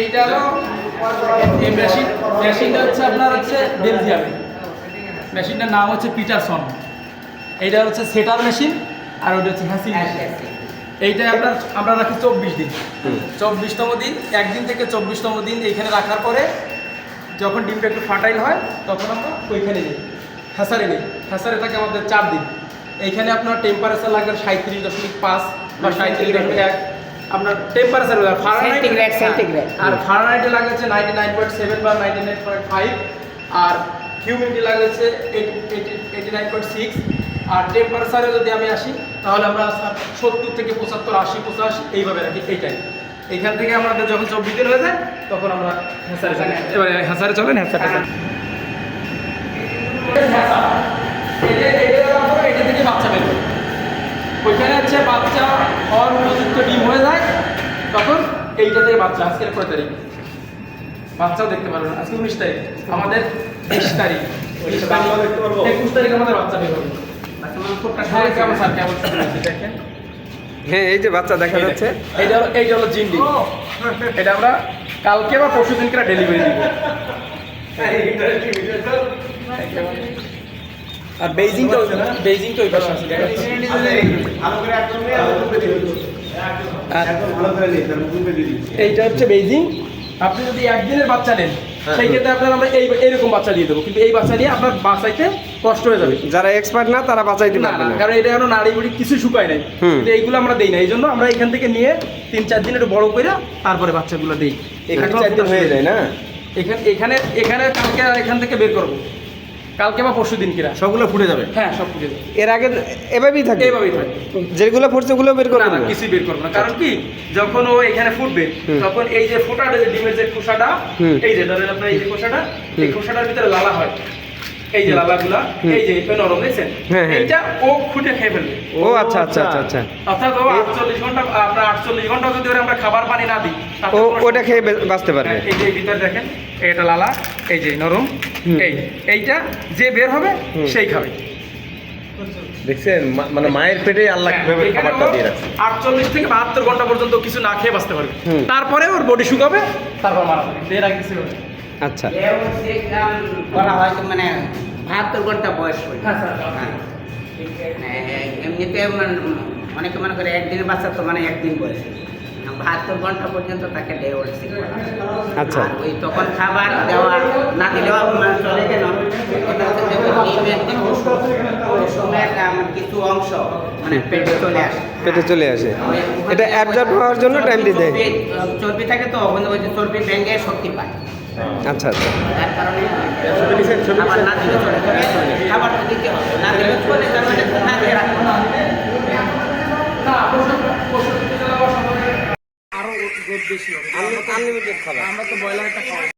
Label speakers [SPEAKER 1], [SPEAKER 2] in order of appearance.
[SPEAKER 1] এইটা হলো এই মেশিন মেশিনটা হচ্ছে আপনার হচ্ছে বেলজিয়ামে মেশিনটার নাম হচ্ছে পিটারসন এইটা হচ্ছে সেটার মেশিন আর ওটা হচ্ছে হ্যাসিং মেশিন এইটা আপনার আমরা রাখি চব্বিশ দিন। চব্বিশতম দিন একদিন থেকে চব্বিশতম দিন এইখানে রাখার পরে যখন ডিমটা একটু ফাটাইল হয় তখন আমরা ওইখানে নিই হ্যাসারে নিই। হ্যাসারে থাকে আমাদের চার দিন। এইখানে আপনার টেম্পারেচার লাগবে সাঁত্রিশ দশমিক পাঁচ বা সাঁত্রিশ দশমিক এক। আপনার টেম্পারেচার। আর ফারেনহাইটে লাগে হচ্ছে নাইনটি নাইন পয়েন্ট সেভেন বা নাইনটি নাইন পয়েন্ট ফাইভ আর হিউমিডিটি লাগে হচ্ছে এইটি নাইন পয়েন্ট সিক্স আর টেম্পারেচারে যদি আমি আসি তাহলে আমরা সত্তর থেকে পঁচাত্তর আশি পঁচাশি এইভাবে রাখি এইটাই এইখান থেকে আমাদের যখন চব্বিশ দিন হয়ে যায় তখন আমরা চলে এবারে হ্যাঁসারে চলেন চলেন এটা থেকে বাচ্চা ওইখানে হচ্ছে বাচ্চা হওয়ার উপযুক্ত ডিম হয়ে যায় তখন এইটা থেকে বাচ্চা আজকে কয় তারিখ বাচ্চাও দেখতে পারবেন আজকে উনিশ তারিখ আমাদের বিশ তারিখ
[SPEAKER 2] আমরা
[SPEAKER 1] একুশ তারিখ আমাদের বাচ্চা বের হবে হ্যাঁ
[SPEAKER 3] হ্যাঁ এই যে বাচ্চা দেখা যাচ্ছে
[SPEAKER 1] হলো এইটা হলো জিন্ডি এটা আমরা কালকে বা পরশু দিনকে ডেলিভারি দিব আর বেইজিংটা বেইজিংটা ওই পাশে আছে
[SPEAKER 2] দিয়ে দিই
[SPEAKER 1] এইটা হচ্ছে বেইজিং। আপনি যদি একদিনের বাচ্চা নেন সেই ক্ষেত্রে আপনার আমরা এই এরকম বাচ্চা দিয়ে দেবো। কিন্তু এই বাচ্চা নিয়ে আপনার বাঁচাইতে কষ্ট হয়ে যাবে।
[SPEAKER 3] যারা এক্সপার্ট না তারা বাঁচাইতে
[SPEAKER 1] না
[SPEAKER 3] পারবে
[SPEAKER 1] না কারণ এটা এখনও নাড়ি বুড়ি কিছু শুকায় নাই। কিন্তু এইগুলো আমরা দেই না। এই জন্য আমরা এখান থেকে নিয়ে তিন চার দিন একটু বড় করে তারপরে বাচ্চাগুলো দিই।
[SPEAKER 3] এখানে চার দিন হয়ে যায় না?
[SPEAKER 1] এখানে এখানে এখানে কালকে এখান থেকে বের করব। কালকে বা পরশু দিন কিরা
[SPEAKER 2] সবগুলো ফুটে যাবে?
[SPEAKER 1] হ্যাঁ সব ফুটে যাবে।
[SPEAKER 3] এর আগে এভাবেই থাকে?
[SPEAKER 1] এইভাবেই থাকে।
[SPEAKER 3] যেগুলো ফুটছে ওগুলো বের করবে
[SPEAKER 1] না কিছুই বের করব না। কারণ কি যখন ও এখানে ফুটবে তখন এই যে ফোটাটা যে ডিমের যে খোসাটা এই যে ধরেন আপনার এই যে খোসাটা এই। খোসাটার ভিতরে লালা হয়। এই যে লালাগুলা
[SPEAKER 3] হুম।
[SPEAKER 1] এই যে এটা নরম দেখছেন?
[SPEAKER 3] হ্যাঁ, হ্যাঁ।
[SPEAKER 1] এইটা ও খুঁটে খেয়ে ফেলবে।
[SPEAKER 3] ও আচ্ছা আচ্ছা আচ্ছা আচ্ছা।
[SPEAKER 1] অর্থাৎ ও আটচল্লিশ ঘণ্টা আপনার ঘণ্টা যদি আমরা খাবার পানি না দিই
[SPEAKER 3] ও ওটা খেয়ে বাঁচতে পারবে।
[SPEAKER 1] হ্যাঁ, এই যে ভিতরে দেখেন এটা লালা এই যে নরম। এই এইটা যে বের হবে সেই খাবে।
[SPEAKER 2] দেখছেন মানে মায়ের পেটে আল্লাহ
[SPEAKER 1] হ্যাঁ,
[SPEAKER 2] কীভাবে খাবারটা দিয়ে রাখছে।
[SPEAKER 1] আটচল্লিশ থেকে বাহাত্তর ঘণ্টা পর্যন্ত কিছু না খেয়ে বাঁচতে পারবে। তারপরে ওর বডি শুকাবে তারপর মারা যাবে। এর আগে কিছু
[SPEAKER 3] আচ্ছা।
[SPEAKER 4] করা হয় মানে বাহাত্তর ঘণ্টা বয়স।
[SPEAKER 1] হ্যাঁ।
[SPEAKER 4] হ্যাঁ। হ্যাঁ, এমনিতে মানে অনেকে মনে করে একদিনের বাচ্চা তো মানে একদিন বয়স। বাহাত্তর ঘণ্টা পর্যন্ত তাকে ডে ওল্ড সিক
[SPEAKER 3] আচ্ছা।
[SPEAKER 4] ওই তখন খাবার দেওয়া না দিলেও মানে চলে কেন এটা হচ্ছে যে ওই ডিমের যে কুসুমের কিছু অংশ মানে পেটে চলে আসে।
[SPEAKER 3] পেটে চলে আসে। এটা অ্যাবজর্ব হওয়ার জন্য টাইম দিতে। হয়।
[SPEAKER 4] চর্বি- থাকে তো ওই যে চর্বি ভেঙে শক্তি পায়।
[SPEAKER 3] আচ্ছা আচ্ছা।
[SPEAKER 4] কারণে খাবার না দিলে চলে খাবার তো দিতে হবে। না দিলে চলে তার মানে না দিয়ে রাখতে হবে।
[SPEAKER 1] আরও রোদ বেশি হবে। আমরা তো ব্রয়লারটা খাওয়াই।